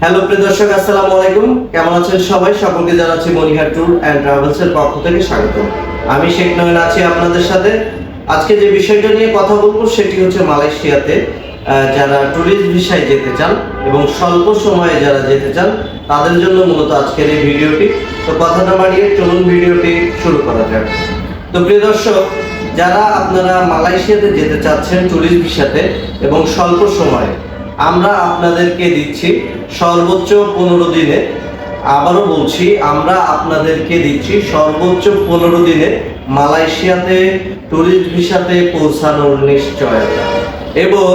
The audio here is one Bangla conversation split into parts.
হ্যালো প্রিয় দর্শক, আসসালামু আলাইকুম। কেমন আছেন সবাই? সকলকে জানাচ্ছি মনিহার ট্যুর অ্যান্ড ট্রাভেলস এর পক্ষ থেকে স্বাগত। আমি শেখ নয়ন আছি আপনাদের সাথে। আজকে যে বিষয়টা নিয়ে কথা বলব সেটি হচ্ছে মালয়েশিয়াতে যারা ট্যুরিস্ট ভিসায় যেতে চান এবং স্বল্প সময়ে যারা যেতে চান, তাদের জন্য মূলত আজকের এই ভিডিওটি। তো কথাটা বাড়িয়ে চলুন ভিডিওটি শুরু করা যাক। তো প্রিয় দর্শক, যারা আপনারা মালয়েশিয়াতে যেতে চাচ্ছেন ট্যুরিস্ট ভিসাতে এবং স্বল্প সময়ে আমরা আপনাদেরকে দিচ্ছি সর্বোচ্চ পনেরো দিনে। আবারও বলছি, আমরা আপনাদেরকে দিচ্ছি সর্বোচ্চ পনেরো দিনে মালয়েশিয়াতে ট্যুরিস্ট ভিসাতে পৌঁছানোর নিশ্চয়তা। এবং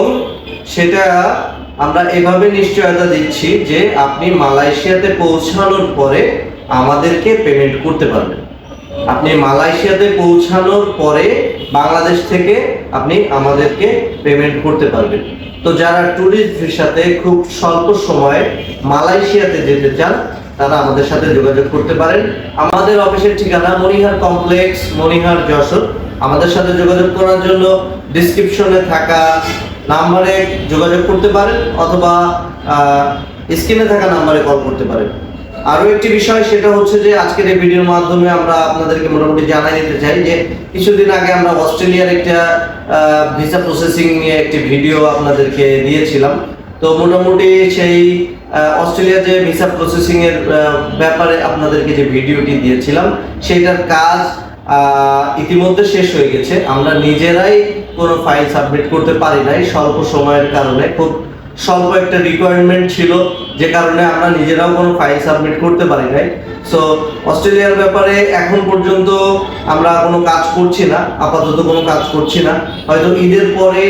সেটা আমরা এভাবে নিশ্চয়তা দিচ্ছি যে আপনি মালয়েশিয়াতে পৌঁছানোর পরে আমাদেরকে পেমেন্ট করতে পারবেন। আপনি মালয়েশিয়াতে পৌঁছানোর পরে বাংলাদেশ থেকে আপনি আমাদেরকে পেমেন্ট করতে পারবেন। তো যারা ট্যুরিস্ট ভিসাতে খুব স্বল্প সময়ে মালয়েশিয়াতে যেতে চান, তারা আমাদের সাথে যোগাযোগ করতে পারেন। আমাদের অফিসের ঠিকানা মনিহার কমপ্লেক্স, মনিহার যশোর। আমাদের সাথে যোগাযোগ করার জন্য ডিসক্রিপশনে থাকা নাম্বারে যোগাযোগ করতে পারেন, অথবা স্ক্রিনে থাকা নাম্বারে কল করতে পারেন। আরও একটি বিষয় সেটা হচ্ছে যে আজকের এই ভিডিওর মাধ্যমে আমরা আপনাদেরকে মোটামুটি জানাই দিতে চাই যে কিছুদিন আগে আমরা অস্ট্রেলিয়ার একটা ভিসা প্রসেসিং নিয়ে একটি ভিডিও আপনাদেরকে দিয়েছিলাম। তো মোটামুটি সেই আহ, অস্ট্রেলিয়া যে ভিসা প্রসেসিং এর ব্যাপারে আপনাদেরকে যে ভিডিওটি দিয়েছিলাম সেটার কাজ ইতিমধ্যে শেষ হয়ে গেছে। আমরা নিজেরাই কোনো ফাইল সাবমিট করতে পারি নাই স্বল্প সময়ের কারণে। খুব স্বল্প একটা রিকোয়ারমেন্ট ছিল, যে কারণে আমরা নিজেরাও কোনো ফাইল সাবমিট করতে পারি নাই। সো অস্ট্রেলিয়ার ব্যাপারে এখন পর্যন্ত আমরা কোনো কাজ করছি না, আপাতত কোনো কাজ করছি না। হয়তো ঈদের পরে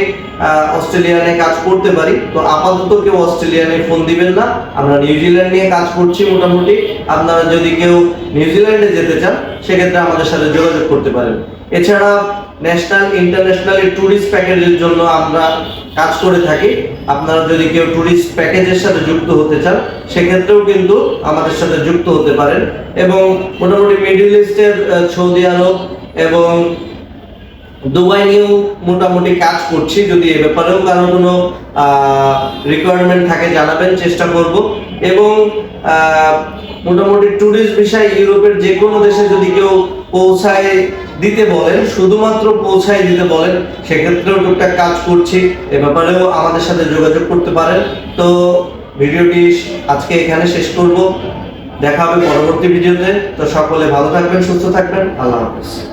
অস্ট্রেলিয়ানে কাজ করতে পারি। তো আপাতত কেউ অস্ট্রেলিয়ানে ফোন দিবেন না। আমরা নিউজিল্যান্ড নিয়ে কাজ করছি মোটামুটি। আপনারা যদি কেউ নিউজিল্যান্ডে যেতে চান, সেক্ষেত্রে আমাদের সাথে যোগাযোগ করতে পারেন। এছাড়া ন্যাশনাল ইন্টারন্যাশনাল ট্যুরিস্ট প্যাকেজের জন্য আমরা কাজ করে থাকি। আপনারা যদি কেউ ট্যুরিস্ট প্যাকেজের সাথে যুক্ত হতে চান, সেক্ষেত্রেও কিন্তু আমাদের সাথে যুক্ত হতে পারেন। এবং মোটামুটি মিডল ইস্টের সৌদি আরব এবং দুবাই নিয়েও মোটামুটি কাজ করছি। যদি এ ব্যাপারেও কারও কোনো রিকোয়ারমেন্ট থাকে, জানাবেন, চেষ্টা করব। এবং মোটামুটি ট্যুরিস্ট বিষয় ইউরোপের যে কোনো দেশে যদি কেউ পৌঁছায় দিতে বলেন, শুধুমাত্র পৌঁছায় দিতে বলেন, সেক্ষেত্রেও টুকটাক কাজ করছি। এ ব্যাপারেও আমাদের সাথে যোগাযোগ করতে পারেন। তো ভিডিওটি আজকে এখানে শেষ করব। দেখা হবে পরবর্তী ভিডিওতে। তো সকলে ভালো থাকবেন, সুস্থ থাকবেন। আল্লাহ হাফেজ।